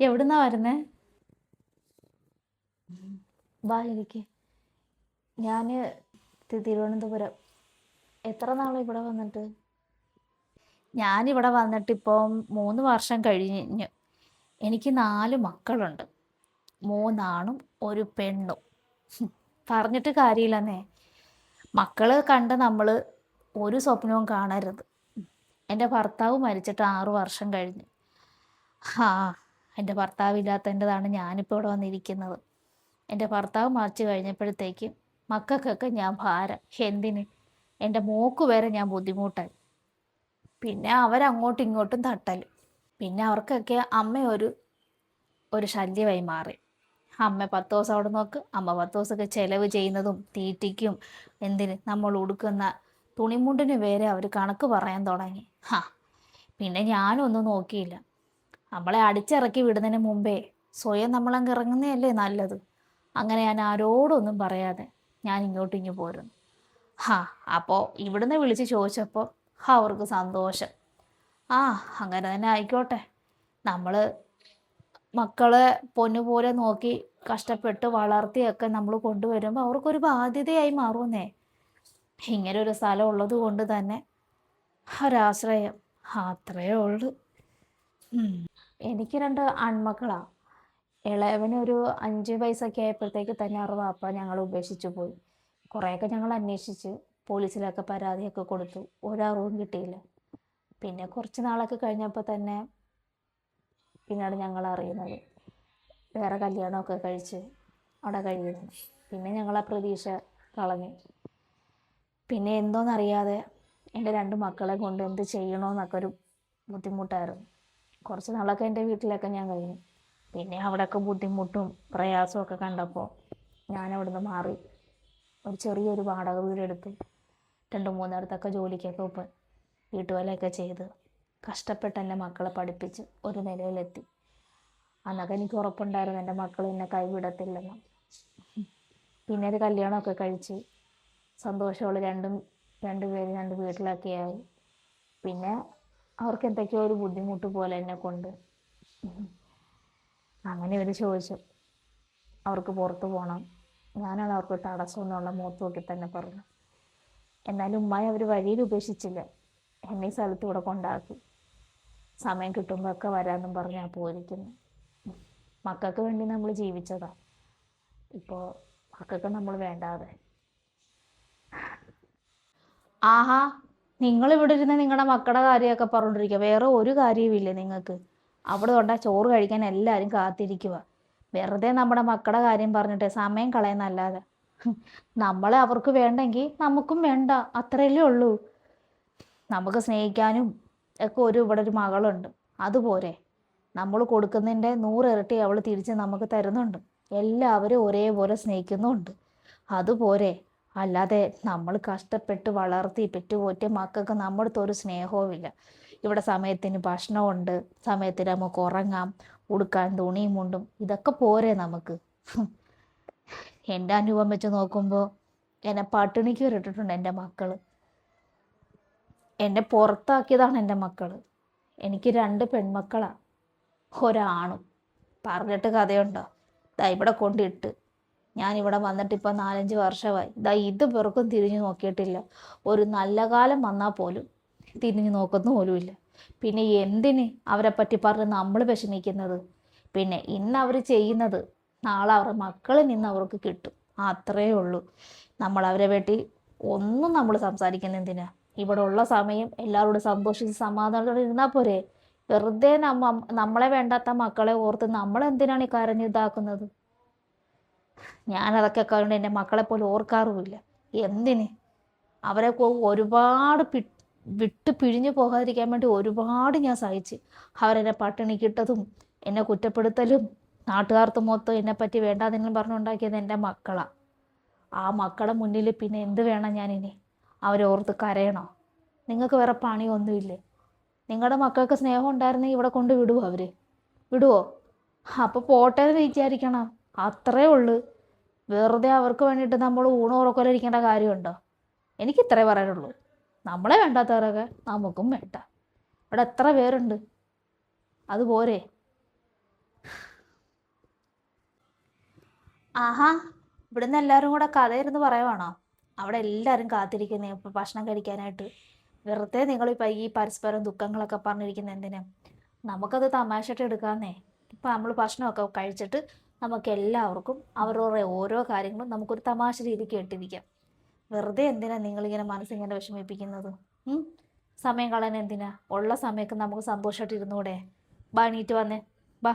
എവിടുന്നാ വരുന്നേ? വാ ഞാൻ ഞാൻ തിരുവനന്തപുരം. എത്ര നാളാണ് ഇവിടെ വന്നിട്ട്? ഞാനിവിടെ വന്നിട്ട് ഇപ്പം മൂന്ന് വർഷം കഴിഞ്ഞു. എനിക്ക് നാല് മക്കളുണ്ട്. മൂന്നാണും ഒരു പെണ്ണും. പറഞ്ഞിട്ട് കാര്യമില്ലെന്നേ. മക്കൾ കണ്ട് നമ്മൾ ഒരു സ്വപ്നവും കാണരുത്. എന്റെ ഭർത്താവ് മരിച്ചിട്ട് ആറു വർഷം കഴിഞ്ഞു. ആ എന്റെ ഭർത്താവില്ലാത്തതിന്റെതാണ് ഞാനിപ്പോൾ ഇവിടെ വന്നിരിക്കുന്നത്. എന്റെ ഭർത്താവ് മറിച്ച് കഴിഞ്ഞപ്പോഴത്തേക്കും മക്കൾക്കൊക്കെ ഞാൻ ഭാരം. എന്തിന്? എന്റെ മോക്ക് വരെ ഞാൻ ബുദ്ധിമുട്ടായി. പിന്നെ അവരങ്ങോട്ടും ഇങ്ങോട്ടും തട്ടൽ പിന്നെ അവർക്കൊക്കെ അമ്മ ഒരു ഒരു ശല്യമായി മാറി. അമ്മ പത്ത് ദിവസം അവിടെ നോക്ക് അമ്മ പത്ത് ദിവസമൊക്കെ ചിലവ് ചെയ്യുന്നതും തീറ്റിക്കും. എന്തിന്? നമ്മൾ ഉടുക്കുന്ന തുണിമുണ്ടിന് വരെ അവർ കണക്ക് പറയാൻ തുടങ്ങി. ഹാ പിന്നെ ഞാനൊന്നും നോക്കിയില്ല. നമ്മളെ അടിച്ചിറക്കി വിടുന്നതിന് മുമ്പേ സ്വയം നമ്മളങ്ങ് ഇറങ്ങുന്നതല്ലേ നല്ലത്. അങ്ങനെ ഞാൻ ആരോടൊന്നും പറയാതെ ഞാൻ ഇങ്ങോട്ടും ഇങ്ങ് പോരുന്നു. ഹാ അപ്പോൾ ഇവിടുന്ന് വിളിച്ച് ചോദിച്ചപ്പോൾ അവർക്ക് സന്തോഷം. ആ അങ്ങനെ തന്നെ ആയിക്കോട്ടെ. നമ്മൾ മക്കളെ പൊന്നുപോലെ നോക്കി കഷ്ടപ്പെട്ട് വളർത്തിയൊക്കെ നമ്മൾ കൊണ്ടുവരുമ്പോൾ അവർക്കൊരു ബാധ്യതയായി മാറുന്നേ. ഇങ്ങനെ ഒരു സ്ഥലം ഉള്ളത് കൊണ്ട് തന്നെ ഒരാശ്രയം. അത്രയേ ഉള്ളൂ. എനിക്ക് രണ്ട് ആൺമക്കളാ. ഇളയവന് ഒരു അഞ്ച് വയസ്സൊക്കെ ആയപ്പോഴത്തേക്ക് തന്നെ അവരുടെ വാപ്പ ഞങ്ങൾ ഉപേക്ഷിച്ചു പോയി. കുറേയൊക്കെ ഞങ്ങൾ അന്വേഷിച്ച് പോലീസിലൊക്കെ പരാതിയൊക്കെ കൊടുത്തു. ഒരറിവും കിട്ടിയില്ല. പിന്നെ കുറച്ച് നാളൊക്കെ കഴിഞ്ഞപ്പോൾ തന്നെ പിന്നീട് ഞങ്ങൾ അറിയുന്നത്. വേറെ കല്യാണമൊക്കെ കഴിച്ച് അവിടെ കഴിയുന്നു. പിന്നെ ഞങ്ങളെ പ്രതീക്ഷ കളഞ്ഞു. പിന്നെ എന്തോന്നറിയാതെ എന്റെ രണ്ട് മക്കളെ കൊണ്ട് എന്ത് ചെയ്യണമെന്നൊക്കെ ഒരു ബുദ്ധിമുട്ടായിരുന്നു. കുറച്ച് നാളൊക്കെ എന്റെ വീട്ടിലൊക്കെ ഞാൻ കഴിഞ്ഞു. പിന്നെ അവിടെയൊക്കെ ബുദ്ധിമുട്ടും പ്രയാസവും ഒക്കെ കണ്ടപ്പോൾ ഞാൻ അവിടുന്ന് മാറി. ഒരു ചെറിയൊരു വാടക വീടെടുത്ത്. രണ്ട് മൂന്നിടത്തൊക്കെ ജോലിക്കൊക്കെ ഇപ്പം വീട്ടുവേലയൊക്കെ ചെയ്ത് കഷ്ടപ്പെട്ട് എന്റെ മക്കളെ പഠിപ്പിച്ച് ഒരു നിലയിലെത്തി. അന്നൊക്കെ എനിക്ക് ഉറപ്പുണ്ടായിരുന്നു എന്റെ മക്കൾ എന്നെ കൈവിടത്തില്ലെന്ന്. പിന്നെ ഒരു കല്യാണമൊക്കെ കഴിച്ച് സന്തോഷമുള്ള രണ്ടും രണ്ടുപേരും പേര് രണ്ട് വീട്ടിലൊക്കെയായി പിന്നെ അവർക്ക് എന്തൊക്കെയോ ഒരു ബുദ്ധിമുട്ട് പോലെ എന്നെ കൊണ്ട്. അങ്ങനെ ഇവർ ചോദിച്ചു. അവർക്ക് പുറത്തു പോകണം ഞാനാണ് അവർക്ക് തടസ്സം എന്നുള്ള മുഖത്ത് നോക്കി തന്നെ പറഞ്ഞു. എന്നാലും ഉമ്മായി അവർ വഴിയിൽ ഉപേക്ഷിച്ചില്ല. എന്നെ ഈ സ്ഥലത്ത് ഇവിടെ കൊണ്ടാക്കി. സമയം കിട്ടുമ്പോൾ ഒക്കെ വരാമെന്നും പറഞ്ഞാൽ പോയിരിക്കുന്നു. മക്കൾക്ക് വേണ്ടി നമ്മൾ ജീവിച്ചതാ. ഇപ്പോൾ മക്കൾക്ക് നമ്മൾ വേണ്ടാതെ. ആഹാ നിങ്ങൾ ഇവിടെ ഇരുന്ന് നിങ്ങളുടെ മക്കളുടെ കാര്യമൊക്കെ പറഞ്ഞോണ്ടിരിക്കുക. വേറെ ഒരു കാര്യവുമില്ലേ നിങ്ങൾക്ക്. അവിടെ തൊണ്ടാ ചോറ് കഴിക്കാൻ എല്ലാവരും കാത്തിരിക്കുക വെറുതെ നമ്മുടെ മക്കളുടെ കാര്യം പറഞ്ഞിട്ട് സമയം കളയുന്നല്ലാതെ നമ്മളെ അവർക്ക് വേണ്ടെങ്കിൽ നമുക്കും വേണ്ട. അത്രയല്ലേ ഉള്ളൂ. നമുക്ക് സ്നേഹിക്കാനും ഒക്കെ ഒരു ഇവിടെ ഒരു മകളുണ്ട്. അതുപോലെ നമ്മൾ കൊടുക്കുന്നതിന്റെ നൂറിരട്ടി അവൾ തിരിച്ച് നമുക്ക് തരുന്നുണ്ട്. എല്ലാവരും ഒരേപോലെ സ്നേഹിക്കുന്നുണ്ട് അതുപോരെ അല്ലാതെ നമ്മൾ കഷ്ടപ്പെട്ട് വളർത്തി പെറ്റുപോറ്റിയ മക്കൾക്ക് നമ്മുടെ ഒരു സ്നേഹവുമില്ല. ഇവിടെ സമയത്തിന് ഭക്ഷണമുണ്ട് സമയത്തിന് നമുക്ക് ഉറങ്ങാം ഉടുക്കാൻ തുണിയും മുണ്ടും ഇതൊക്കെ പോരെ നമുക്ക്. എന്റെ അനുഭവം വെച്ച് നോക്കുമ്പോൾ എന്നെ പട്ടിണിക്ക് വരട്ടിട്ടുണ്ട് എന്റെ മക്കൾ എന്നെ പുറത്താക്കിയതാണ് എന്റെ മക്കൾ എനിക്ക് രണ്ട് പെൺമക്കളാണ് ഒരാണും. പറഞ്ഞിട്ട് കഥയുണ്ടോ? ദാ ഇവിടെ കൊണ്ടിട്ട്. ഞാൻ ഇവിടെ വന്നിട്ട് ഇപ്പം നാലഞ്ച് വർഷമായി. ഇതാ ഇത് പിറക്കും തിരിഞ്ഞു നോക്കിയിട്ടില്ല. ഒരു നല്ല കാലം വന്നാൽ പോലും തിരിഞ്ഞു നോക്കുന്ന പോലുമില്ല. പിന്നെ എന്തിന് അവരെ പറ്റി പറഞ്ഞ് നമ്മൾ വിഷമിക്കുന്നത്? പിന്നെ ഇന്ന് അവർ ചെയ്യുന്നത് നാളെ അവരുടെ മക്കളിൽ നിന്ന് അവർക്ക് കിട്ടും. അത്രയേ ഉള്ളൂ. നമ്മൾ അവരെ പറ്റി ഒന്നും നമ്മൾ സംസാരിക്കുന്ന എന്തിനാ? ഇവിടെ ഉള്ള സമയം എല്ലാവരോടും സന്തോഷിച്ച് സമാധാനത്തോടെ ഇരുന്നാൽ പോരെ. വെറുതെ നമ്മ നമ്മളെ വേണ്ടാത്ത മക്കളെ ഓർത്ത് നമ്മളെന്തിനാണ് ഈ കരഞ്ഞ് ഇതാക്കുന്നത്? ഞാനതൊക്കെ കണ്ട് എന്റെ മക്കളെ പോലെ ഓർക്കാറുമില്ല. എന്തിന്? അവരെ ഒരുപാട് പി വിട്ട് പിഴിഞ്ഞു പോകാതിരിക്കാൻ വേണ്ടി ഒരുപാട് ഞാൻ സഹിച്ച്. അവരെന്നെ പട്ടിണിക്കിട്ടതും എന്നെ കുറ്റപ്പെടുത്തലും നാട്ടുകാർക്ക് മൊത്തം എന്നെപ്പറ്റി വേണ്ടാതെങ്കിലും പറഞ്ഞുണ്ടാക്കിയത് എന്റെ മക്കളാണ് ആ മക്കളെ മുന്നിൽ പിന്നെ എന്ത് വേണം ഞാനിനി? അവരെ ഓർത്ത് കരയണോ? നിങ്ങൾക്ക് വേറെ പണിയൊന്നുമില്ലേ? നിങ്ങളുടെ മക്കൾക്ക് സ്നേഹം ഉണ്ടായിരുന്നെങ്കിൽ ഇവിടെ കൊണ്ട് വിടുവോ അവർ വിടുവോ? അപ്പോൾ പോട്ടെ എന്ന് വിചാരിക്കണം. അത്രേ ഉള്ളൂ. വെറുതെ അവർക്ക് വേണ്ടിയിട്ട് നമ്മൾ ഊണ് ഉറക്കലിരിക്കേണ്ട കാര്യമുണ്ടോ? എനിക്ക് ഇത്രേ പറയാനുള്ളൂ. നമ്മളെ വേണ്ടാത്തവരൊക്കെ നമുക്കും വേണ്ട. ഇവിടെ എത്ര പേരുണ്ട്? അതുപോരെ ആഹാ ഇവിടുന്ന് എല്ലാവരും കൂടെ കഥയിരുന്ന് പറയുവാണോ? അവിടെ എല്ലാവരും കാത്തിരിക്കുന്നേ ഇപ്പം ഭക്ഷണം കഴിക്കാനായിട്ട്. വെറുതെ നിങ്ങളിപ്പോൾ ഈ പരസ്പരം ദുഃഖങ്ങളൊക്കെ പറഞ്ഞിരിക്കുന്ന എന്തിനാ നമുക്കത് തമാശയായിട്ട് എടുക്കാന്നേ ഇപ്പം നമ്മൾ ഭക്ഷണമൊക്കെ കഴിച്ചിട്ട് നമുക്ക് എല്ലാവർക്കും അവരവരുടെ ഓരോ കാര്യങ്ങളും നമുക്കൊരു തമാശ രീതിക്ക് കേട്ടിരിക്കാം. വെറുതെ എന്തിനാ നിങ്ങളിങ്ങനെ മനസ്സിങ്ങനെ വിഷമിപ്പിക്കുന്നത്? സമയം കളയാൻ എന്തിനാ? ഉള്ള സമയത്ത് നമുക്ക് സന്തോഷമായിട്ട് ഇരുന്നൂടെ. ബാ എണീറ്റ് വന്നേ. ബാ.